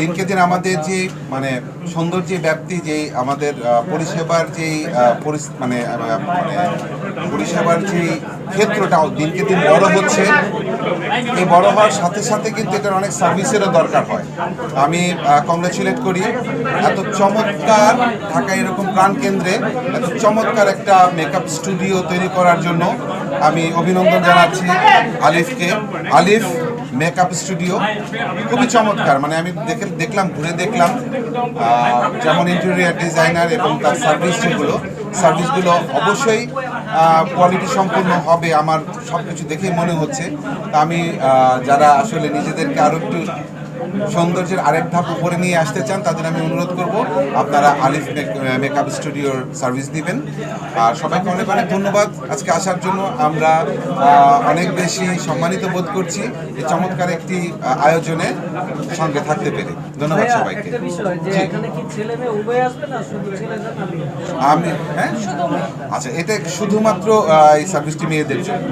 দিনকে দিন আমাদের যে মানে সৌন্দর্যের ব্যাপ্তি যে আমাদের পরিষেবার আহ, মানে মানে পরিষেবার যে ক্ষেত্রটাও দিনকে দিন বড় হচ্ছে। এই বড় হওয়ার সাথে সাথে কিন্তু এটার অনেক সার্ভিসেরও দরকার হয়। আমি কংগ্রেচুলেট করি এত চমৎকার ঢাকা এরকম প্রাণকেন্দ্রে এত চমৎকার একটা মেকআপ স্টুডিও তৈরি করার জন্য আমি অভিনন্দন জানাচ্ছি আলিফকে। আলিফ মেকআপ স্টুডিও খুবই চমৎকার মানে আমি দেখে, দেখলাম, ঘুরে দেখলাম যেমন ইন্টেরিয়ার ডিজাইনার এবং তার সার্ভিস যেগুলো সার্ভিসগুলো অবশ্যই কোয়ালিটি সম্পূর্ণ হবে আমার সব কিছু দেখেই মনে হচ্ছে। তা আমি যারা আসলে নিজেদেরকে আরও একটু সৌন্দর্যের আরেক ধাপ উপরে নিয়ে আসতে চান তাদের আমি অনুরোধ করব আপনারা আলিফ মেকআপ স্টুডিওর সার্ভিস দিবেন আর সবাইকে অনেক অনেক ধন্যবাদ। আজকে আসার জন্য আমরা অনেক বেশি সম্মানিত বোধ করছি এই চমৎকার একটি আয়োজনে সঙ্গে থাকতে পেরে। ধন্যবাদ সবাইকে। একটা বিষয় যে জি। এখানে কি ছেলে মেয়ে উভয় আসবে না শুধু ছেলেরা না মেয়ে? আমি হ্যাঁ? আচ্ছা এটা শুধুমাত্র এই সার্ভিসটি মেয়েদের জন্য।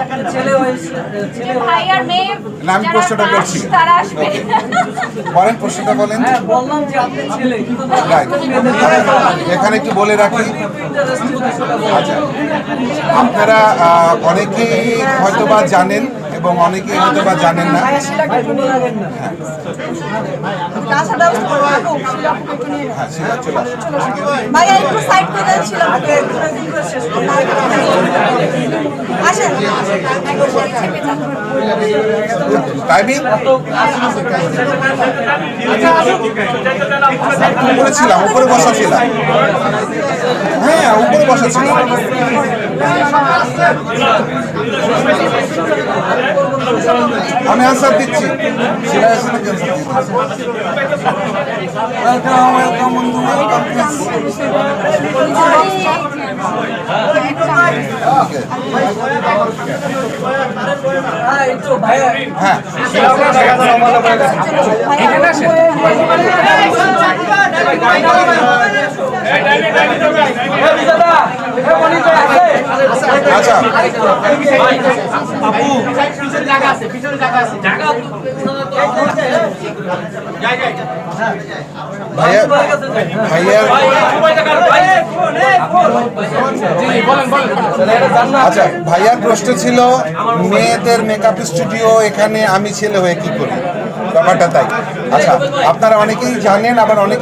আপনার ছেলে হয়েছে ছেলে ভাই না, আমি প্রশ্নটা করছি। বলেন প্রশ্নটা বলেন। হ্যাঁ. এখানে একটু বলে রাখি। আচ্ছা। আপনারা অনেকেই হয়তোবা জানেন এবং অনেকেই হয়তোবা জানেন না। হ্যাঁ। সেটা চলে আসুন ভাইয়া একটু সাইড করে দেন শিলা আপুকে আসেন টাইমিং উপরে ছিলাম উপরে বসা ছিলাম হ্যাঁ উপরে বসা ছিলাম আমি আনসার দিচ্ছি। সেটা আসলে ওয়েলকাম ওয়েলকাম বন্ধু ওয়েলকাম প্লিজ হ্যাঁ একটু ভাইয়া হ্যাঁ আচ্ছা। ভাইয়া ভাইয়ার আচ্ছা ভাইয়ার প্রশ্ন ছিল, মেয়েদের মেকআপ স্টুডিও এখানে আমি ছেলে হয়ে কি করি? ব্যাপারটা তাই। আচ্ছা আপনারা অনেকেই জানেন, আবার অনেকে